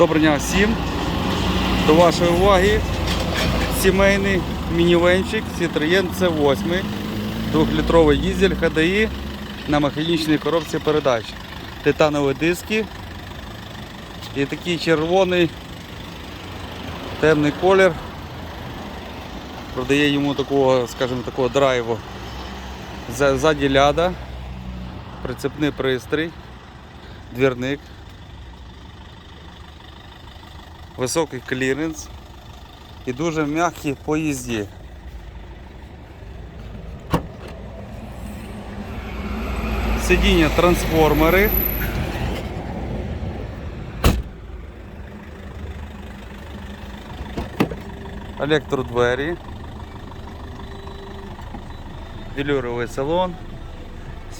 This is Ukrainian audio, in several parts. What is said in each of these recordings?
Доброго дня всім. До вашої уваги сімейний мінівенчик Citroën C8, 2-літровий дізель HDI на механічній коробці передач. Титанові диски і такий червоний темний колір. Продає йому такого, скажімо, такого драйву. За- Ззаді ляда, прицепний пристрій, двірник. Високий кліренс і дуже м'які по їзді. Сидіння трансформери. Електродвері. Велюровий салон,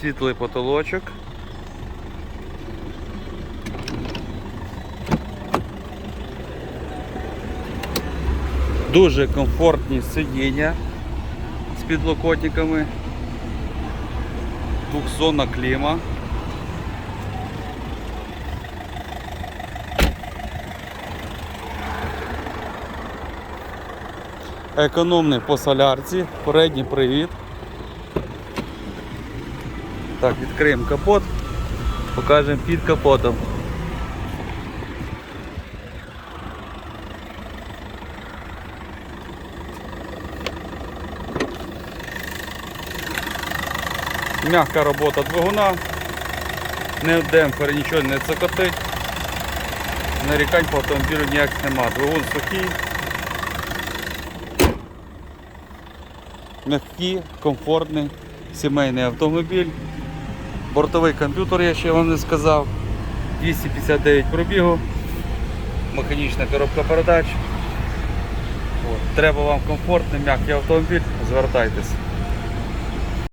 світлий потолочок. Дуже комфортні сидіння з підлокотниками. Двохзонна кліма. Економний по солярці, передній привід. Так, відкриємо капот, покажемо під капотом. Мягка робота двигуна, не в нічого не цокотить. Нарікань по автомобілю ніяких нема. Двигун сухий. Мягкий, комфортний, сімейний автомобіль. Бортовий комп'ютер, я ще вам не сказав. 259 пробігу. Механічна коробка передач. Треба вам комфортний, м'який автомобіль, звертайтесь.